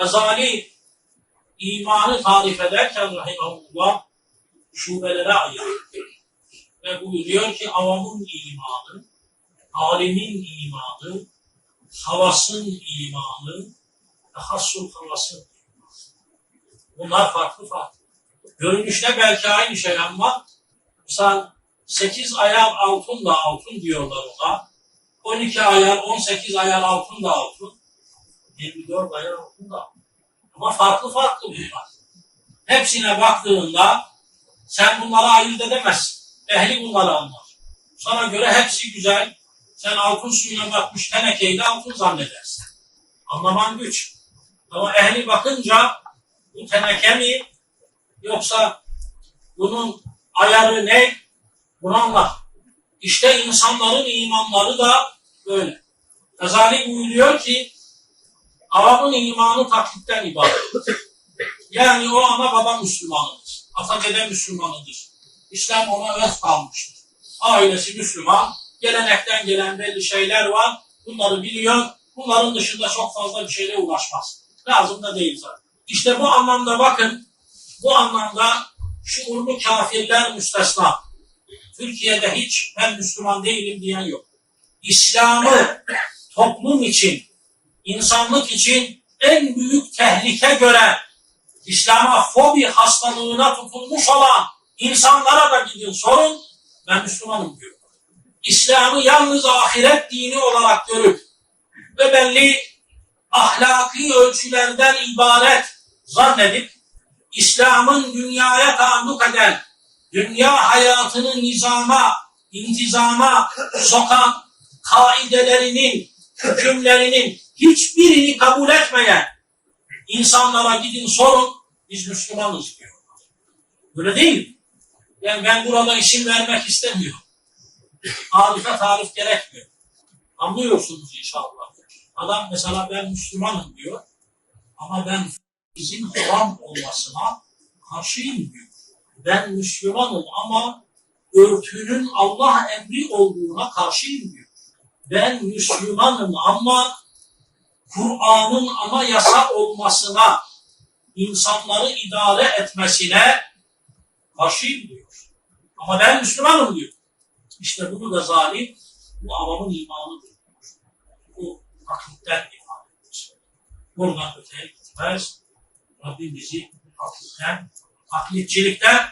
Gazali imanı tarif ederken rahimahullah şubelere ayırır. Ve buyuruyor ki avamın imanı, alimin imanı, havasın imanı, hassul havasın imanı. Bunlar farklı farklı. Görünüşte belki aynı şey ama mesela 8 ayar altın da altın diyorlar ona. 12 ayar, 18 ayar altın da altın. 24 ayar altın da altın. Ama farklı farklı bunlar. Hepsine baktığında sen bunları ayırt edemezsin. Ehli bunları anlar. Sana göre hepsi güzel. Sen altın suyuna bakmış tenekeyi de altın zannedersin. Anlaman güç. Ama ehli bakınca bu teneke mi yoksa bunun ayarı ne? Bunu anlar. İşte insanların imanları da böyle. Gazali buyuruyor ki Arap'ın imanı taklitten ibarettir. Yani o ana baba Müslümanıdır. Ata dede Müslümanıdır. İslam ona öz kalmıştır. Ailesi Müslüman. Gelenekten gelen belli şeyler var. Bunları biliyor. Bunların dışında çok fazla bir şeyle ulaşmaz. Lazım da değil zaten. İşte bu anlamda bakın, bu anlamda şuurlu kafirler müstesna. Türkiye'de hiç ben Müslüman değilim diyen yok. İslam'ı toplum için, insanlık için en büyük tehlike gören, İslam'a fobi hastalığına tutulmuş olan insanlara da gidin sorun, ben Müslümanım diyor. İslam'ı yalnız ahiret dini olarak görüp ve belli ahlaki ölçülerden ibaret zannedip İslam'ın dünyaya taalluk eden dünya hayatını nizama, intizama sokan kaidelerinin, hükümlerinin hiçbirini kabul etmeyen insanlara gidin sorun, biz Müslümanız diyorlar. Böyle değil mi? Yani ben burada isim vermek istemiyorum. Arife tarif gerekmiyor. Anlıyorsunuz inşallah. Adam mesela ben Müslümanım diyor ama ben bizim haram olmasına karşıyım diyor. Ben Müslümanım ama örtünün Allah emri olduğuna karşıyım diyor. Ben Müslümanım ama Kur'an'ın ana yasa olmasına, insanları idare etmesine karşıyım diyor. Ama ben Müslümanım diyor. İşte bunu da zalim, bu avamın imanıdır. Bu taklitten ifadedir. Buradan öteye gitmez. Rabbim bizi taklitten, taklitçilikten.